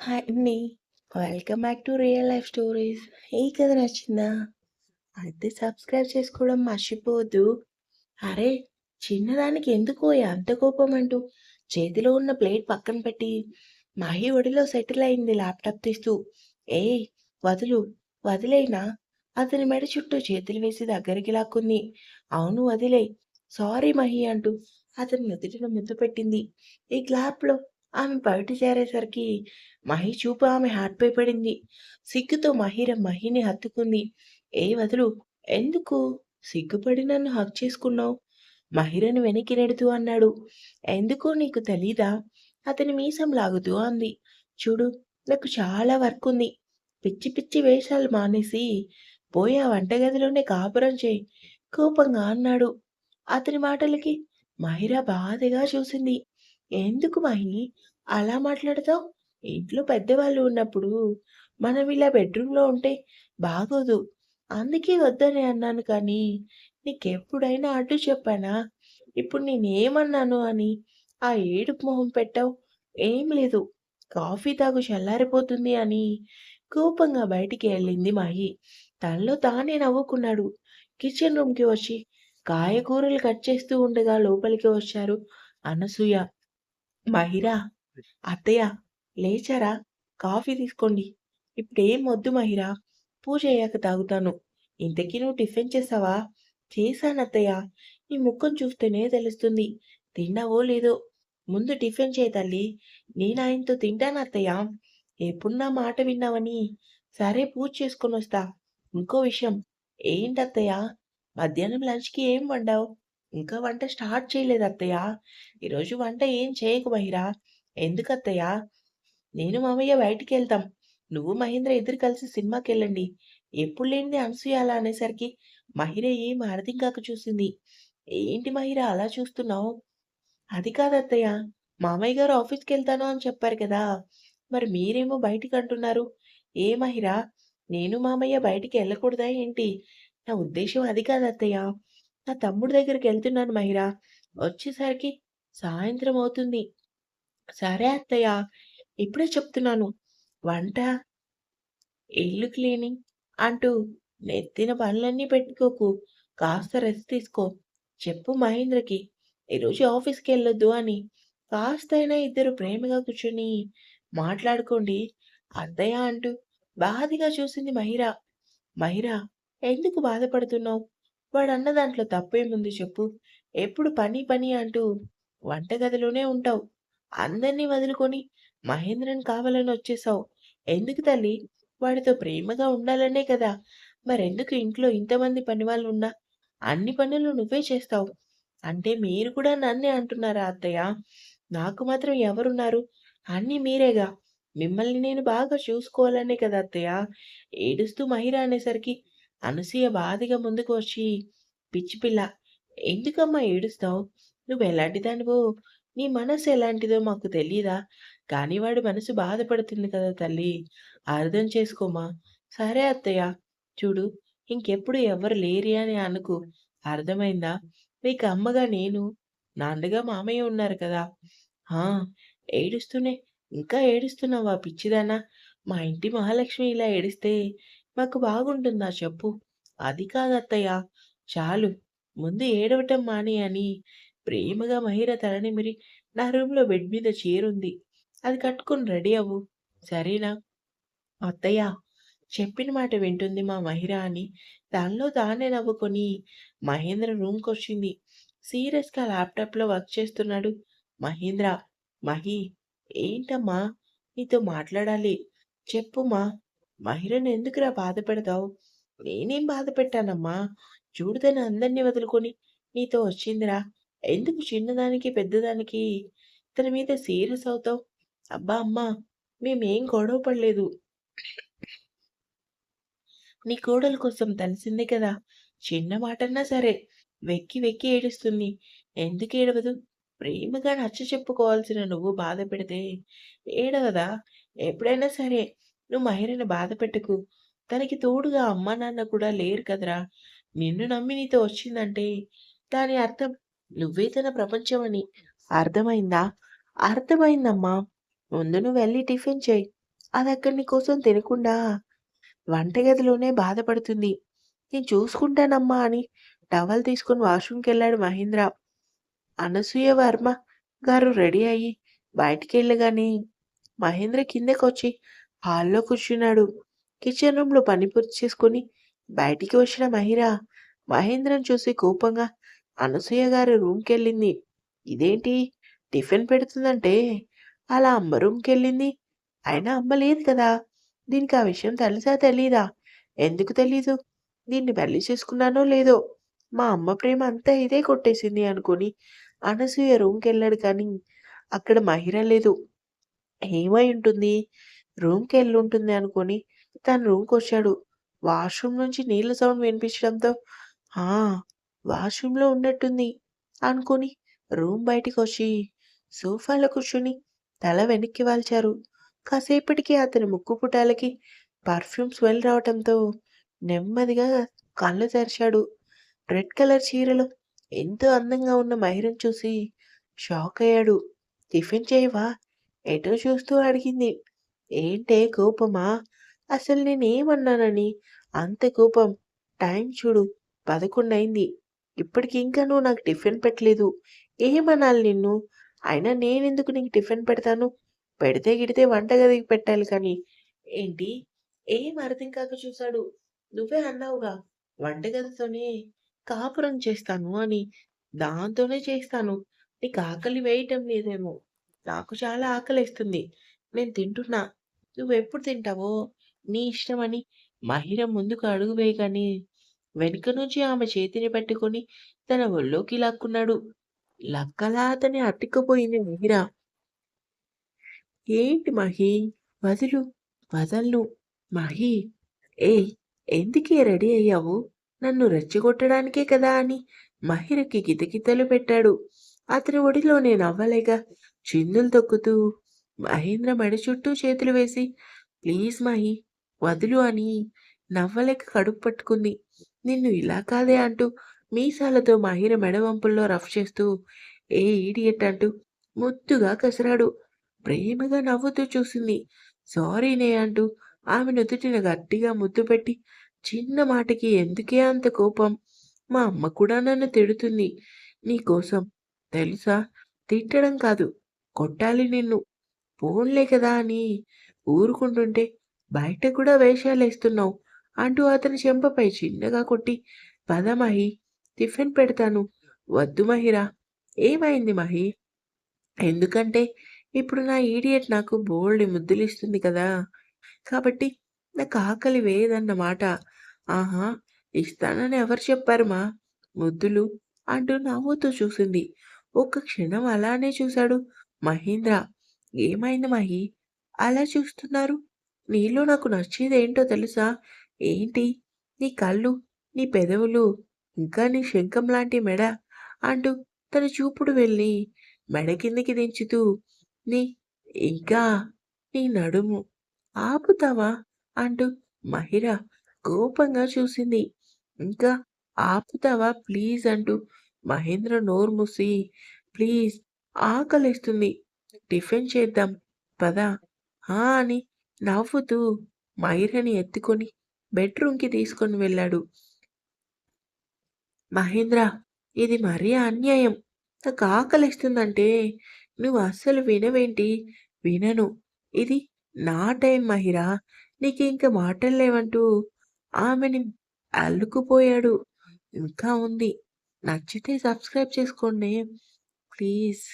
Hi అండి. Welcome back to real life stories. ఈ కథ నచ్చిందా? అయితే సబ్స్క్రైబ్ చేసుకోవడం మర్చిపోవద్దు. అరే! చిన్నదానికి ఎందుకో అంత కోపం అంటూ చేతిలో ఉన్న ప్లేట్ పక్కన పెట్టి మహి ఒడిలో సెటిల్ అయింది ల్యాప్‌టాప్ తీస్తూ. ఏ వదులు. వదిలేనా అతని మెడ చుట్టూ చేతులు వేసి దగ్గరికి లాక్కుంది. అవును వదిలేయ్. సారీ మహి అంటూ అతని నుదుటిన ముద్దు పెట్టింది. ఈ గ్లాప్లో ఆమె బయట చేరేసరికి మహి చూపు ఆమె హార్ట్‌పై పడింది. సిగ్గుతో మహిర మహిని హత్తుకుంది. ఏ వదులు. ఎందుకు? సిగ్గుపడి నన్ను హక్ చేసుకున్నావు. మహిరను వెనక్కి నెడుతూ అన్నాడు. ఎందుకో నీకు తెలీదా? అతని మీసం లాగుతూ అంది. చూడు నాకు చాలా వర్క్ ఉంది పిచ్చి పిచ్చి వేషాలు మానేసి పోయి ఆ వంటగదిలోనే కాపురం చేయి కోపంగా అన్నాడు. అతని మాటలకి మహిర బాధగా చూసింది. ఎందుకు మహి అలా మాట్లాడతావు? ఇంట్లో పెద్దవాళ్ళు ఉన్నప్పుడు మనం ఇలా బెడ్రూమ్‌లో ఉంటే బాగోదు. అందుకే వద్దని అన్నాను కానీ నీకెప్పుడైనా అడ్డు చెప్పానా? ఇప్పుడు నేనేమన్నాను అని ఆ ఏడుపు మొహం పెట్టావు? ఏం లేదు. కాఫీ తాగు చల్లారిపోతుంది అని కోపంగా బయటికి వెళ్ళింది మహి. తనలో తానే నవ్వుకున్నాడు. కిచెన్ రూమ్‌కి వచ్చి కాయకూరలు కట్ చేస్తూ ఉండగా లోపలికి వచ్చారు అనసూయ. మహిరా, అత్తయ్య లేచారా? కాఫీ తీసుకోండి. ఇప్పుడేం వద్దు మహిరా. పూజ అయ్యాక తాగుతాను. ఇంతకీ నువ్వు టిఫిన్ చేసావా? చేశానత్తయ్య. నీ ముఖం చూస్తేనే తెలుస్తుంది. తిన్నావో లేదో. ముందు టిఫిన్ చేయి తల్లి. నేను ఆయనతో తింటానత్తయ్య. ఎప్పుడు నా మాట విన్నావని సరే పూజ చేసుకొని వస్తా ఇంకో విషయం ఏంటత్తయ్య? మధ్యాహ్నం లంచ్‌కి ఏం వండావు? ఇంకా వంట స్టార్ట్ చేయలేదు అత్తయ్య ఈరోజు వంట ఏం చేయకు మహిరా. ఎందుకత్తయ్య? నేను మామయ్య బయటికి వెళ్తాం నువ్వు మహేంద్ర ఇద్దరు కలిసి సినిమాకి వెళ్ళండి ఎప్పుడు లేనిది అనసూయ అలా అనేసరికి మహిర ఏం అర్థం కాక చూసింది. ఏంటి మహిర అలా చూస్తున్నావు? అది కాదత్తయ్య. మామయ్య గారు ఆఫీస్కి వెళ్తాను అని చెప్పారు కదా! మరి మీరేమో బయటికి అంటున్నారు ఏ మహిర? నేను మామయ్య బయటికి వెళ్ళకూడదా ఏంటి? నా ఉద్దేశం అది కాదత్తయ్య. నా తమ్ముడి దగ్గరికెళ్తున్నాను మహిరా వచ్చేసరికి సాయంత్రం అవుతుంది. సరే అత్తయ్య. ఇప్పుడే చెప్తున్నాను. వంట, ఇల్లు క్లీనింగ్ అంటూ నెత్తిన పనులన్నీ పెట్టుకోకు. కాస్త రెస్ట్ తీసుకో. చెప్పు మహేంద్రకి ఈరోజు ఆఫీస్‌కెళ్ళొద్దు అని. కాస్తైనా ఇద్దరు ప్రేమగా కూర్చొని మాట్లాడుకోండి అత్తయ్య అంటూ బాధగా చూసింది మహిరా మహిరా ఎందుకు బాధపడుతున్నావు? వాడన్న దాంట్లో తప్పేముంది చెప్పు? ఎప్పుడు పని పని అంటూ వంటగదిలోనే ఉంటావు. అందరినీ వదులుకొని మహేంద్రని కావాలని వచ్చేసావు. ఎందుకు తల్లి? వాడితో ప్రేమగా ఉండాలనే కదా! మరెందుకు ఇంట్లో ఇంతమంది పని వాళ్ళు ఉన్నా అన్ని పనులు నువ్వే చేస్తావు? అంటే మీరు కూడా నన్నే అంటున్నారా అత్తయ్య? నాకు మాత్రం ఎవరున్నారు? అన్నీ మీరేగా! మిమ్మల్ని నేను బాగా చూసుకోవాలనే కదా అత్తయ్య! ఏడుస్తూ మహిర అనేసరికి అనసూయ బాధగా ముందుకు వచ్చి పిచ్చి పిల్ల ఎందుకమ్మా ఏడుస్తావు? నువ్వు దానివో నీ మనసు ఎలాంటిదో మాకు తెలియదా కానీ వాడి మనసు బాధపడుతుంది కదా తల్లి! అర్థం చేసుకోమా! సరే అత్తయ్య. చూడు ఇంకెప్పుడు ఎవ్వరు లేరి అని అనుకు అర్థమైందా? నీకు అమ్మగా నేను, నాన్నగా మామయ్య ఉన్నారు కదా! ఆ! ఏడుస్తూనే ఇంకా ఏడుస్తున్నావా పిచ్చిదానా? మా ఇంటి మహాలక్ష్మి ఇలా ఏడిస్తే మాకు బాగుంటుందా చెప్పు? అది కాదత్తయ్య. చాలు. ముందు ఏడవటం మాని అని ప్రేమగా మహిర తలనిమిరి నా రూమ్‌లో బెడ్ మీద చీరుంది. అది కట్టుకొని రెడీ అవ్వు. సరేనా? అత్తయ్య చెప్పిన మాట వింటుంది మా మహిర అని దానిలో తానే నవ్వుకొని మహేంద్ర రూమ్‌కొచ్చింది. సీరియస్‌గా ల్యాప్‌టాప్‌లో వర్క్ చేస్తున్నాడు మహేంద్ర. మహి ఏంటమ్మా? నీతో మాట్లాడాలి. చెప్పుమా! మహిళను ఎందుకురా బాధ పెడతావు? నేనేం బాధ పెట్టానమ్మా? చూడుదని అందరినీ అందరిని వదులుకొని నీతో వచ్చిందిరా. ఎందుకు చిన్నదానికి, పెద్దదానికి ఇతని మీద సీరియస్ అవుతావు? అబ్బా అమ్మా! మేమేం గొడవ పడలేదు. నీ కోడలు కోసం తెలిసిందే కదా! చిన్న మాటన్నా సరే వెక్కి వెక్కి ఏడుస్తుంది. ఎందుకు ఏడవదు ప్రేమగా నచ్చ చెప్పుకోవాల్సిన నువ్వు బాధ పెడితే ఏడవదా? ఎప్పుడైనా సరే నువ్వు మహిరని బాధ పెట్టకు. తనకి తోడుగా అమ్మ నాన్న కూడా లేరు కదరా! నిన్ను నమ్మి నీతో వచ్చిందంటే దాని అర్థం నువ్వే తన ప్రపంచం అని అర్థమైందా? అర్థమైందమ్మా. ముందు నువ్వెళ్ళి టిఫిన్ చెయి. నీ కోసం తినకుండా వంటగదిలోనే బాధపడుతుంది. నేను చూసుకుంటానమ్మా అని టవల్ తీసుకొని వాష్‌రూమ్‌కెళ్ళాడు మహేంద్ర. అనసూయ వర్మ గారు రెడీ అయ్యి బయటికి వెళ్ళగానే మహేంద్ర కిందకొచ్చి హాల్‌లో కూర్చున్నాడు. కిచెన్ రూమ్‌లో పని పూర్తి చేసుకొని బయటికి వచ్చిన మహిర మహేంద్రని చూసి కోపంగా అనసూయ గారి రూమ్‌కెళ్ళింది. ఇదేంటి టిఫిన్ పెడుతుందంటే అలా అమ్మ రూమ్‌కెళ్ళింది. అయినా అమ్మ లేదు కదా! దీనికి ఆ విషయం తెలుసా తెలీదా? ఎందుకు తెలీదు? దీన్ని పెళ్ళి చేసుకున్నానో లేదో మా అమ్మ ప్రేమ అంతా ఇదే కొట్టేసింది అనుకుని అనసూయ రూమ్‌కెళ్ళాడు కానీ అక్కడ మహిర లేదు. ఏమై ఉంటుంది? రూమ్కి రూమ్‌కెళ్ళుంటుంది అనుకుని తన రూమ్‌కొచ్చాడు. వాష్‌రూమ్ నుంచి నీళ్ళ సౌండ్ వినిపించడంతో ఆ! వాష్‌రూమ్‌లో ఉన్నట్టుంది అనుకుని రూమ్ బయటికి వచ్చి సోఫాలో కూర్చొని తల వెనక్కి వాల్చారు. కాసేపటికి అతని ముక్కు పుటాలకి పర్ఫ్యూమ్ స్మెల్ రావటంతో నెమ్మదిగా కళ్ళు తెరిచాడు. రెడ్ కలర్ చీరలో ఎంతో అందంగా ఉన్న మహిరను చూసి షాక్ అయ్యాడు. టిఫిన్ చేయవా? ఎటో చూస్తూ అడిగింది. ఏంటే కోపమా? అసలు నేనేమన్నానని అంత కోపం? టైం చూడు పదకొండయింది. ఇప్పటికి ఇంకా నువ్వు నాకు టిఫిన్ పెట్టలేదు. ఏమనాలి నిన్ను? అయినా నేనెందుకు నీకు టిఫిన్ పెడతాను? పెడితే గిడితే వంటగదికి పెట్టాలి కానీ. ఏంటి? ఏం అర్థం కాక చూశాడు. నువ్వే అన్నావుగా వంటగదితోనే కాపురం చేస్తాను అని. దాంతోనే చేస్తాను. నీకు ఆకలి వేయటం లేదేమో. నాకు చాలా ఆకలిస్తుంది నేను తింటున్నా. నువ్వు ఎప్పుడు తింటావో నీ ఇష్టమని మహిర ముందుకు అడుగు వేయగానే వెనుక నుంచి ఆమె చేతిని పట్టుకొని తన ఒళ్ళోకి లాక్కున్నాడు. లక్కలా అతని అట్టుకుపోయింది మహిర. ఏంటి మహి వదులు. వదలను మహి ఏ ఎందుకే రెడీ అయ్యావు? నన్ను రెచ్చగొట్టడానికే కదా అని మహిరకి గితగితలు పెట్టాడు. అతని ఒడిలో నేను అవ్వలేక చిందులు తొక్కుతూ మహేంద్ర మెడ చుట్టూ చేతులు వేసి ప్లీజ్ మహి వదులు అని నవ్వలేక కడుపు పట్టుకుంది. నిన్ను ఇలా కాదే అంటూ మీసాలతో మహిర మెడ వంపుల్లో రఫ్ చేస్తూ ఏ ఈడియట్ అంటూ ముద్దుగా కసిరాడు. ప్రేమగా నవ్వుతూ చూసింది. సారీనే అంటూ ఆమె నుదుటిన గట్టిగా ముద్దు పెట్టి చిన్న మాటకి ఎందుకే అంత కోపం? మా అమ్మ కూడా నన్ను తిడుతుంది. నీకోసం. తెలుసా? తిట్టడం కాదు. కొట్టాలి నిన్ను. పోన్లే కదా అని ఊరుకుంటుంటే బయట కూడా వేషాలేస్తున్నావు అంటూ అతని చెంపపై చిన్నగా కొట్టి పద మహి టిఫిన్ పెడతాను. వద్దు మహిరా. ఏమైంది మహి? ఎందుకంటే ఇప్పుడు నా ఈడియట్ నాకు బోల్డు ముద్దులిస్తుంది కదా! కాబట్టి నాకు ఆకలి వేయదన్నమాట. ఆహా! ఇస్తానని ఎవరు చెప్పారు మా? ముద్దులు అంటూ నవ్వుతూ చూసింది. ఒక్క క్షణం అలానే చూశాడు మహీంద్ర ఏమైంది మహి? అలా చూస్తున్నారు? నీలో నాకు నచ్చేదేంటో తెలుసా? ఏంటి? నీ కళ్ళు, నీ పెదవులు, ఇంకా నీ శంఖం లాంటి మెడ అంటూ తన చూపుడు వెళ్ళి మెడ కిందకి దించుతూ నీ ఇంకా నీ నడుము ఆపుతావా? అంటూ మహిర కోపంగా చూసింది. ఇంకా ఆపుతావా ప్లీజ్ అంటూ మహేంద్ర నోరు మూసి ప్లీజ్ ఆకలిస్తుంది టిఫిన్ చేద్దాం పదా ఆ! అని నవ్వుతూ మైరని ఎత్తుకొని బెడ్‌రూమ్‌కి తీసుకొని వెళ్ళాడు. మహేంద్ర ఇది మరీ అన్యాయం. నాకు ఆకలిస్తుందంటే నువ్వు అస్సలు వినవేంటి? వినను. ఇది నా టైం మహిరా. ఇంకా మాటలు లేవంటూ ఆమెని అల్లుకుపోయాడు. ఇంకా ఉంది. నచ్చితే సబ్స్క్రైబ్ చేసుకోండి. ప్లీజ్.